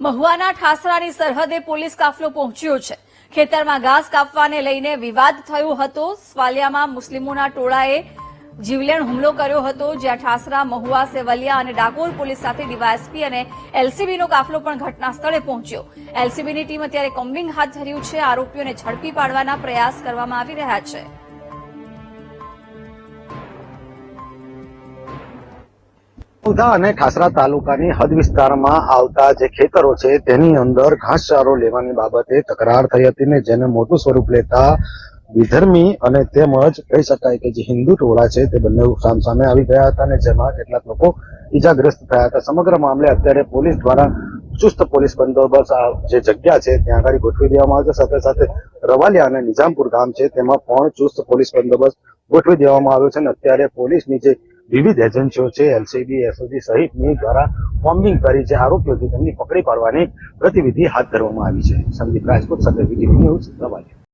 મહુવાના ઠાસરાની સરહદે પોલીસ કાફલો પહોંચ્યો છે. ખેતરમાં ઘાસ કાપવાને લઈને વિવાદ થયો હતો. સ્વાલિયામાં મુસ્લિમોના ટોળાએ જીવલેણ હુમલો કર્યો હતો, જ્યાં ઠાસરા, મહુવા, સેવલિયા અને ડાકોર પોલીસ સાથે ડીવાયએસપી અને એલસીબીનો કાફલો પણ ઘટના સ્થળે પહોંચ્યો. એલસીબીની ટીમ અત્યારે કોમ્બિંગ હાથ ધર્યું છે. આરોપીઓને ઝડપી પાડવાના પ્રયાસ કરવામાં આવી રહ્યા છે. ઉધા અને ખાસરા તાલુકાની હદ વિસ્તારમાં આવતા જે ખેતરો છે, તેની અંદર ઘાસચારો લેવાની બાબતે તકરાર થઈ હતી ને જેને મોટું સ્વરૂપ લેતા વિધર્મી અને તેમજ કહી શકાય કે જે હિન્દુ ટોળા છે, તે બંને સામસામે આવી ગયા હતા અને જેમાં કેટલાક લોકો ઈજાગ્રસ્ત થયા હતા. સમગ્ર મામલે અત્યારે પોલીસ દ્વારા ચુસ્ત પોલીસ બંદોબસ્ત જે જગ્યા છે, ત્યાં આગળ ગોઠવી દેવામાં આવ્યો છે સાથે સાથે રવાલિયા અને નિઝામપુર ગામ છે, તેમાં પણ ચુસ્ત પોલીસ બંદોબસ્ત ગોઠવી દેવામાં આવ્યો છે અને અત્યારે પોલીસની જે વિવિધ એજન્સીઓ છે એલસીબી એસઓજી સહિતની દ્વારા બોમ્બિંગ કરી જે આરોપીઓ છે તેમની પકડી પાડવાની ગતિવિધિ હાથ ધરવામાં આવી છે. સંદીપ રાજકોટ સાથે વીટીવી ન્યૂઝ રવાલિયા